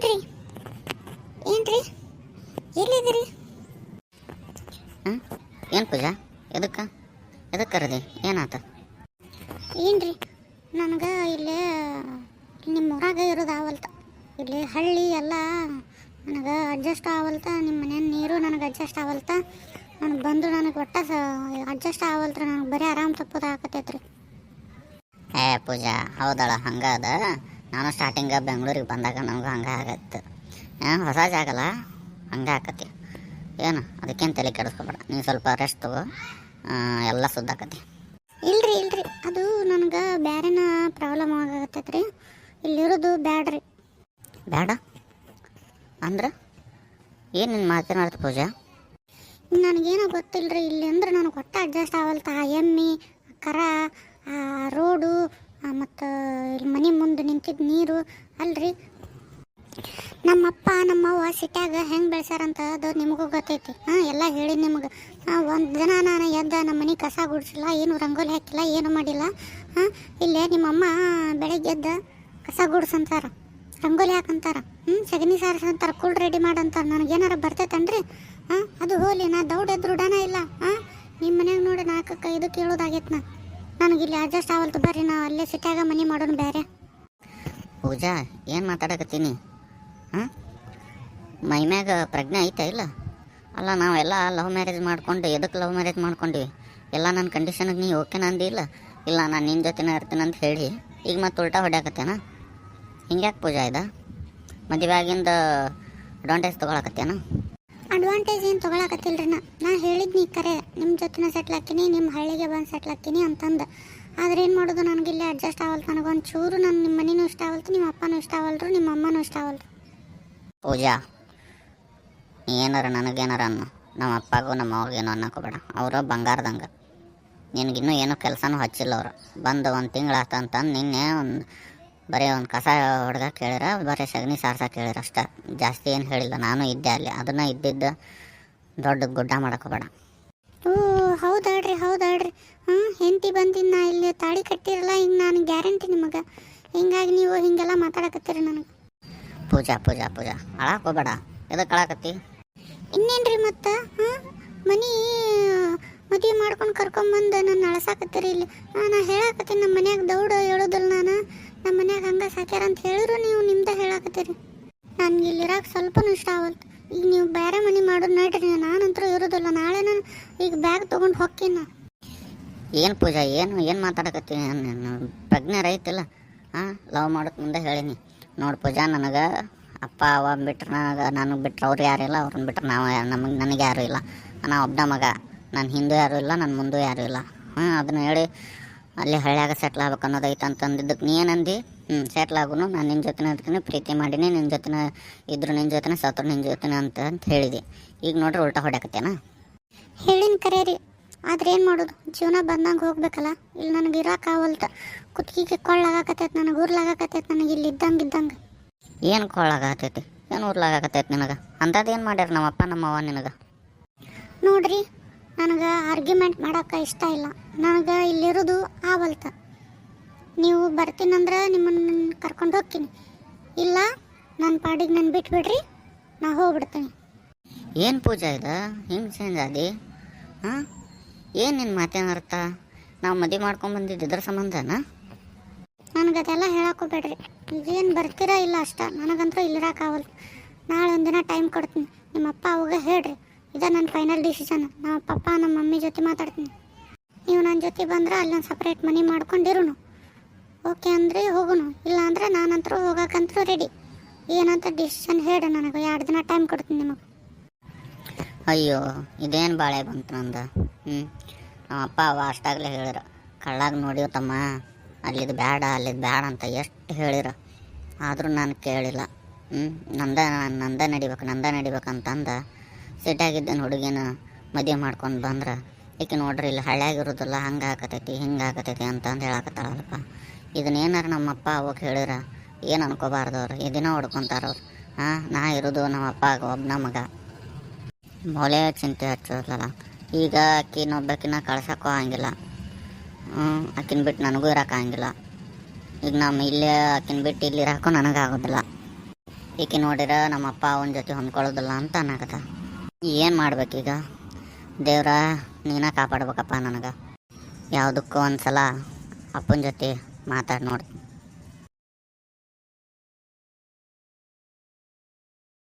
ಏನ್ರಿ? ಏನ್ರಿ? ಎಲ್ಲಿದ್ದೀರಿ? ಹಾಂ ಏನು ಪೂಜಾ? ಎದಕ್ಕೆ? ಎದಕ್ಕೆ ಕರೆದಿ ಏನಾತ? ಏನ್ರಿ? ನನಗೆ ಇಲ್ಲಿ ನಿಮ್ಮ ಊರಾಗ ಇರೋದು ಆವಲ್ತ. ಇಲ್ಲಿ ಹಳ್ಳಿ ಎಲ್ಲ ನನಗೆ ಅಡ್ಜಸ್ಟ್ ಆವಲ್ತ. ನಿಮ್ಮ ಮನೆ ನೀರು ನನಗೆ ಅಡ್ಜಸ್ಟ್ ಆವಲ್ತ. ನನಗೆ ಬಂದು ನನಗೆ ಒಟ್ಟ ಅಡ್ಜಸ್ಟ್ ಆವಲ್ತ್ರ ನನಗೆ ಬರೀ ಆರಾಮ್ ತಪ್ಪೋದು ಆಕತೈತ್ರಿ. ಏ ಪೂಜಾ ಹೌದಳ ಹಂಗೆ ಅದ ನಾನು ಸ್ಟಾರ್ಟಿಂಗ ಬೆಂಗಳೂರಿಗೆ ಬಂದಾಗ ನಮಗೂ ಹಂಗೆ ಆಗತ್ತೆ. ಏನು ಹೊಸ ಜಾಗಲ್ಲ ಹಂಗೆ ಆಕತಿ. ಏನು? ಅದಕ್ಕೇನು ತಲೆ ಕೆಡಿಸ್ಕೊಬೇಡ. ನೀವು ಸ್ವಲ್ಪ ರೆಸ್ಟ್ ತಗೋ. ಎಲ್ಲ ಸುದ್ದಾಕತಿ ಇಲ್ರಿ ಇಲ್ರಿ. ಅದು ನನಗೆ ಬೇರೆನ ಪ್ರಾಬ್ಲಮ್ ಆಗತ್ತೈತ್ರಿ ಇಲ್ಲಿರೋದು ಬ್ಯಾಡ್ರಿ. ಬೇಡ ಅಂದ್ರೆ? ಏನು ನಿನ್ನ ಮಾತನಾಡ್ತು ಪೂಜಾ? ನನಗೇನೋ ಗೊತ್ತಿಲ್ರಿ. ಇಲ್ಲಿ ಅಂದ್ರೆ ನನಗೆ ಒಟ್ಟು ಅಡ್ಜಸ್ಟ್ ಆಗಲ್ತ ಎಮ್ಮೆ, ಕರ ರೋಡು ಮತ್ತು ಇಲ್ಲಿ ಮನೆ ಮುಂದೆ ನಿಂತಿದ್ದ ನೀರು, ಅಲ್ರಿ? ನಮ್ಮಪ್ಪ ನಮ್ಮವ್ವ ಸಿಟ್ಯಾಗ ಹೆಂಗೆ ಬೆಳೆಸ್ಯಾರಂತ ಅದು ನಿಮಗೂ ಗೊತ್ತೈತಿ. ಹಾಂ, ಎಲ್ಲ ಹೇಳಿ ನಿಮಗೆ. ಒಂದು ದಿನ ನಾನು ಎದ್ದ ನಮ್ಮ ಮನೆ ಕಸ ಗುಡಿಸಿಲ್ಲ, ಏನು ರಂಗೋಲಿ ಹಾಕಿಲ್ಲ, ಏನು ಮಾಡಿಲ್ಲ. ಹಾಂ, ಇಲ್ಲೇ ನಿಮ್ಮಮ್ಮ ಬೆಳಗ್ಗೆ ಎದ್ದ ಕಸ ಗುಡ್ಸಂತಾರ, ರಂಗೋಲಿ ಹಾಕಂತಾರ. ಹ್ಞೂ ಸಗಣಿ ಸಾರಿಸಂತಾರ, ಕೂಲ್ ರೆಡಿ ಮಾಡಂತಾರ. ನನಗೇನಾರು ಬರ್ತೈತನ್ರಿ? ಹಾಂ, ಅದು ಹೋಲಿ, ನಾ ದೌಡ್ ದೃಢನ ಇಲ್ಲ. ಹಾಂ ನಿಮ್ಮ ಮನ್ಯಾಗ ನೋಡಿ ನಾಲ್ಕಕ್ಕೆ ಐದು ಕೇಳೋದಾಗೈತೆ ನಾ ನನಗೆ ಇಲ್ಲಿ ಅಡ್ಜಸ್ಟ್ ಆಗಲ್ತು ಬರ್ರಿ, ನಾವು ಅಲ್ಲೇ ಸಿಟ್ಯಾಗ ಮನೆ ಮಾಡೋಣ ಬೇರೆ ಪೂಜಾ, ಏನು ಮಾತಾಡಕತ್ತೀನಿ? ಹಾಂ? ಮೈ ಮ್ಯಾಗ ಪ್ರಜ್ಞೆ ಐತಾ ಇಲ್ಲ? ಅಲ್ಲ ನಾವೆಲ್ಲ ಲವ್ ಮ್ಯಾರೇಜ್ ಮಾಡ್ಕೊಂಡು ಎದಕ್ಕೆ ಲವ್ ಮ್ಯಾರೇಜ್ ಮಾಡ್ಕೊಂಡ್ವಿ? ಎಲ್ಲ ನನ್ನ ಕಂಡೀಷನಿಗೆ ನೀ ಓಕೆನ ಇಲ್ಲ? ಇಲ್ಲ, ನಾನು ನಿನ್ನ ಜೊತೆನೇ ಇರ್ತೀನಿ ಅಂತ ಹೇಳಿ, ಈಗ ಮತ್ತೆ ಉಲ್ಟಾ ಹೊಡ್ಯಾಕತ್ತೇನ ಹಿಂಗ್ಯಾಕೆ ಪೂಜಾ ಇದ? ಮದುವೆ ಆಗಿಂದ ಅಡ್ವಾಂಟೇಜ್ ತೊಗೊಳಕತ್ತೇನ? ಅಡ್ವಾಂಟೇಜ್ ಏನು ತೊಗೊಳಕತ್ತಿಲ್ರಿ ನಾ? ನಾ ಹೇಳಿದ್ನಿ ಕರೆ ನಿಮ್ಮ ಜೊತೆನ ಸೆಟ್ಲ್ ನಿಮ್ಮ ಹಳ್ಳಿಗೆ ಬಂದು ಸೆಟ್ಲ್ ಅಂತಂದು. ಆದ್ರೆ ಏನು ಮಾಡೋದು ನನಗೆ ಇಲ್ಲಿ ಅಡ್ಜಸ್ಟ್ ಆಗಲ್ತು ನನಗೊಂದು ಚೂರು ನಾನು ನಿಮ್ಮ ಮನೇನೂ ಇಷ್ಟ ಆಗಲ್ತು ನಿಮ್ಮ ಅಪ್ಪನೂ ಇಷ್ಟ ಆಗಲ್ರು ನಿಮ್ಮ ಅಮ್ಮನೂ ಇಷ್ಟ ಆಗಲ್ರು. ಪೂಜಾ, ಏನಾರ ನನಗೇನಾರ ಅನ್ನು. ನಮ್ಮ ಅಪ್ಪಗೂ ನಮ್ಮ ಅವ್ರಿಗೇನು ಅನ್ನಕೋಬೇಡ ಅವರು ಬಂಗಾರದಂಗೆ. ನಿನಗಿನ್ನೂ ಏನೂ ಕೆಲಸನೂ ಹಚ್ಚಿಲ್ಲ ಅವರು. ಬಂದು ಒಂದು ತಿಂಗಳು ಆತಂತಂದು ನಿನ್ನೆ ಒಂದು ಬರೀ ಒಂದು ಕಸ ಹೊಡೆದ ಕೇಳಿರ ಬರೀ ಸಗಣಿ ಸಾರ್ಸಕ್ಕೆ ಕೇಳಿರ ಅಷ್ಟೇ. ಜಾಸ್ತಿ ಏನು ಹೇಳಿಲ್ಲ, ನಾನು ಇದ್ದೆ ಅಲ್ಲಿ. ಅದನ್ನು ಇದ್ದಿದ್ದು ದೊಡ್ಡ ಗುಡ್ಡ ಮಾಡಕೋಬೇಡ ಓ ಹೌದಾಡ್ರಿ ಹೌದಾಡ್ರಿ ಹಾಂ ಹೆಂಡತಿ ಬಂದಿದ್ದು ನಾ ಇಲ್ಲಿ ತಾಳಿ ಕಟ್ಟಿರಲ್ಲ ಹಿಂಗೆ ನಾನು ಗ್ಯಾರಂಟಿ ನಿಮಗೆ. ಹಿಂಗಾಗಿ ನೀವು ಹಿಂಗೆಲ್ಲ ಮಾತಾಡಕತ್ತೀರಿ ನನಗೆ. ಪೂಜಾ ಪೂಜಾ ಪೂಜಾ. ಅಳಾಕ್ ಹೋಗ್ಬೇಡ. ಎದಕ್ಕೆ ಅಳಾಕತ್ತಿ? ಇನ್ನೇನ್ರಿ ಮತ್ತೆ? ಹಾಂ, ಮನಿ, ಮದುವೆ ಮಾಡ್ಕೊಂಡು ಕರ್ಕೊಂಬಂದು ನನ್ನ ಅಳಸಾಕತ್ತೀರಿ ಇಲ್ಲಿ. ನಾನು ಹೇಳಾಕತ್ತೀನಿ ನಮ್ಮ ಮನ್ಯಾಗ ದೌಡ ಹೇಳೋದಿಲ್ಲ ಮನ್ಯಾಗ ಹಾಕ್ಯಾರ ಅಂತ ಹೇಳಿದ್ರು ನೀವು ನಿಮ್ದ ಹೇಳಾಕತ್ತೀರಿ. ನನ್ಗೆ ಇಲ್ಲಿರಾಕ ಸ್ವಲ್ಪನೂ ಇಷ್ಟ ಆಗಲ್ತು ಈಗ ನೀವು ಬೇರೆ ಮನೆ ಮಾಡೋದು ನೋಡ್ರಿ ನಾನಂತರೂ ಇರೋದಿಲ್ಲ. ನಾಳೆ ನಾನು ಈಗ ಬ್ಯಾಗ್ ತೊಗೊಂಡು ಹೊಕ್ಕಿನ? ಏನು ಪೂಜಾ, ಏನು ಏನು ಮಾತಾಡಕತ್ತೀನಿ ನಾನು ಪ್ರಜ್ಞೆ ರೈತಿಲ್ಲ. ಹಾಂ ಲವ್ ಮಾಡೋಕೆ ಮುಂದೆ ಹೇಳೀನಿ. ನೋಡಿ ಪೂಜಾ, ನನಗೆ ಅಪ್ಪ, ಅವ ಬಿಟ್ರೆ ನನಗೆ ನನಗೆ ಬಿಟ್ರೆ ಅವ್ರು ಯಾರು ಇಲ್ಲ, ಅವ್ರನ್ನ ಬಿಟ್ರೆ ನಾವು ನಮಗೆ, ನನಗೆ ಯಾರೂ ಇಲ್ಲ. ನಾನು ಒಬ್ಬನ ಮಗ ನನ್ನ ಹಿಂದೂ ಯಾರೂ ಇಲ್ಲ ನನ್ನ ಮುಂದೂ ಯಾರೂ ಇಲ್ಲ. ಹಾಂ, ಅದನ್ನ ಹೇಳಿ ಅಲ್ಲಿ ಹಳ್ಳಿಯಾಗ ಸೆಟ್ಲ್ ಆಗ್ಬೇಕು ಅನ್ನೋದೈತೆ ಅಂತಂದಿದ್ದಕ್ಕೆ ನೀ ಏನಂದು? ಹ್ಞೂ ಸೆಟ್ಲ್ ಆಗುನು. ನಾನು ನಿನ್ನ ಜೊತೆನೇ ಇರ್ತೀನಿ ಪ್ರೀತಿ ಮಾಡೀನಿ ನಿನ್ನ ಜೊತೆನೇ ಇದ್ರು ನಿನ್ನ ಜೊತೆ ಸತ್ರು ನಿನ್ನ ಜೊತೆನೇ ಅಂತ ಅಂತ ಹೇಳಿದೆ. ಈಗ ನೋಡ್ರಿ ಉಲ್ಟಾ ಹೊಡ್ಯಾಕತ್ತೇನ? ಹೇಳಿನ ಕರೆ ರೀ ಆದ್ರೆ ಏನು ಮಾಡೋದು? ಜೀವನ ಬಂದಂಗೆ ಹೋಗ್ಬೇಕಲ್ಲ? ಇಲ್ಲಿ ನನಗೆ ಇರೋಕ್ಕಾಗಲ್ತ ಕುತ್ತಿಗೆ ಕೊಳ್ಳಾಗತ್ತೈತೆ ನನಗೆ ಊರ್ಲಾಗಕತ್ತೈತೆ ನನಗೆ ಇಲ್ಲಿ ಇದ್ದಂಗೆ ಇದ್ದಂಗೆ. ಏನು ಕೊಳ್ಳಾಗತ್ತೈತಿ ಏನು ಉರ್ಲಾಗತ್ತೈತಿ ನಿನಗೆ? ಅಂಥದ್ದು ಏನು ಮಾಡ್ಯಾರ ನಮ್ಮ ಅಪ್ಪ ನಮ್ಮ ಅವ್ವ ನಿನಗೆ? ನೋಡ್ರಿ ನನಗೆ ಆರ್ಗ್ಯುಮೆಂಟ್ ಮಾಡೋಕ್ಕೆ ಇಷ್ಟ ಇಲ್ಲ. ನನಗೆ ಇಲ್ಲಿರೋದು ಆವಲ್ತ. ನೀವು ಬರ್ತೀನಂದ್ರೆ ನಿಮ್ಮನ್ನು ಕರ್ಕೊಂಡು ಹೋಗ್ತೀನಿ. ಇಲ್ಲ ನನ್ನ ಪಾಡಿಗೆ ನಾನು ಬಿಟ್ಬಿಡ್ರಿ ನಾ ಹೋಗ್ಬಿಡ್ತೀನಿ. ಏನು ಪೂಜಾ ಇದೆ? ಹಿಂಗೆ ಚೇಂಜ್ ಆದಿ? ಹಾಂ? ಏನು ನಿನ್ನ ಮಾತೇನ ಅರ್ಥ? ನಾವು ಮದುವೆ ಮಾಡ್ಕೊಂಬಂದಿದ್ದು ಇದ್ರ ಸಂಬಂಧನಾ? ನನಗದೆಲ್ಲ ಹೇಳಕ್ಕೋಬೇಡ್ರಿ ಈಗೇನು ಬರ್ತೀರಾ ಇಲ್ಲ ಅಷ್ಟ? ನನಗಂತೂ ಇಲ್ಲಿರೋಕ್ಕಾಗಲ್ಲ ನಾಳೆ ಒಂದಿನ ಟೈಮ್ ಕೊಡ್ತೀನಿ. ನಿಮ್ಮ ಅಪ್ಪ ಅವಾಗ ಹೇಳ್ರಿ. ಇದ ನನ್ನ ಫೈನಲ್ ಡಿಸಿಷನ್ ನಮ್ಮ ಪಪ್ಪ ನಮ್ಮ ಮಮ್ಮಿ ಜೊತೆ ಮಾತಾಡ್ತೀನಿ. ನೀವು ನನ್ನ ಜೊತೆ ಬಂದ್ರೆ ಅಲ್ಲೊಂದು ಸಪ್ರೇಟ್ ಮನೆ ಮಾಡ್ಕೊಂಡಿರೋನು. ಓಕೆ ಅಂದರೆ ಹೋಗೋಣ ಇಲ್ಲಾಂದರೆ ನಾನಂತರ ಹೋಗಕ್ಕಂತರೂ ರೆಡಿ ಏನಂತ ಡಿಸಿಷನ್ ಹೇಳಿ ನನಗೆ. ಎರಡು ದಿನ ಟೈಮ್ ಕೊಡ್ತೀನಿ ನಿಮಗೆ. ಅಯ್ಯೋ, ಇದೇನು ಬಾಳೆ ಬಂತು ನಂದು? ಹ್ಞೂ ನಮ್ಮ ಅಪ್ಪ ಅವ ಅಷ್ಟಾಗಲೇ ಹೇಳಿರು ಕಳ್ಳಾಗ ನೋಡಿವ ತಮ್ಮ, ಅಲ್ಲಿದು ಬೇಡ ಅಲ್ಲಿದು ಬೇಡ ಅಂತ ಎಷ್ಟು ಹೇಳಿರು ಆದರೂ ನಾನು ಕೇಳಿಲ್ಲ. ಹ್ಞೂ ನಂದ ನಂದ ನಡಿಬೇಕು, ನಂದ ನಡಿಬೇಕಂತಂದ ಸಿಟ್ಟಾಗಿದ್ದ ಹುಡುಗಿನ ಮದುವೆ ಮಾಡ್ಕೊಂಡು ಬಂದ್ರೆ, ಈಕೆ ನೋಡ್ರಿ, ಇಲ್ಲಿ ಹಳ್ಳ್ಯಾಗಿರೋದಿಲ್ಲ ಹಂಗೆ ಆಗತೈತಿ, ಹಿಂಗೆ ಆಗತೈತಿ ಅಂತಂದು ಹೇಳಕತ್ತಾಳಲ್ಲಪ್ಪ. ಇದನ್ನೇನಾರ ನಮ್ಮಪ್ಪ ಅವಾಗ ಹೇಳಿದ್ರೆ, ಏನು ಅನ್ಕೋಬಾರ್ದು ಅವ್ರು ಇದನ್ನ ಹೊಡ್ಕೊತಾರವ್ರು ಹಾಂ, ನಾ ಇರೋದು ನಮ್ಮ ಅಪ್ಪ ಒಬ್ಬನ ಮಗ. ಮೊಲೆ ಚಿಂತೆ ಹಚ್ಚೋದಲ್ಲ. ಈಗ ಆಕಿನ ಒಬ್ಬಾಕಿನ ಕಳ್ಸಕ್ಕೂ ಆಗಂಗಿಲ್ಲ. ಹ್ಞೂ ಆಕಿನ ಬಿಟ್ಟು ನನಗೂ ಇರೋಕ್ಕಾಗಂಗಿಲ್ಲ ಈಗ ನಮ್ಮ ಇಲ್ಲೇ ಆಕಿನ ಬಿಟ್ಟು ಇಲ್ಲಿ ಇರೋಕ್ಕೂ ನನಗಾಗೋದಿಲ್ಲ. ಈಕೆ ನೋಡಿರ ನಮ್ಮ ಅಪ್ಪ ಅವನ ಜೊತೆ ಹೊಂದ್ಕೊಳ್ಳೋದಿಲ್ಲ ಅಂತ ಅನ್ನಕತ್ತ. ಏನು ಮಾಡ್ಬೇಕೀಗ ದೇವ್ರ, ನೀನ ಕಾಪಾಡ್ಬೇಕಪ್ಪ ನನಗೆ. ಯಾವುದಕ್ಕೂ ಒಂದು ಸಲ ಅಪ್ಪನ ಜೊತೆ ಮಾತಾಡಿ ನೋಡ್ತೀನಿ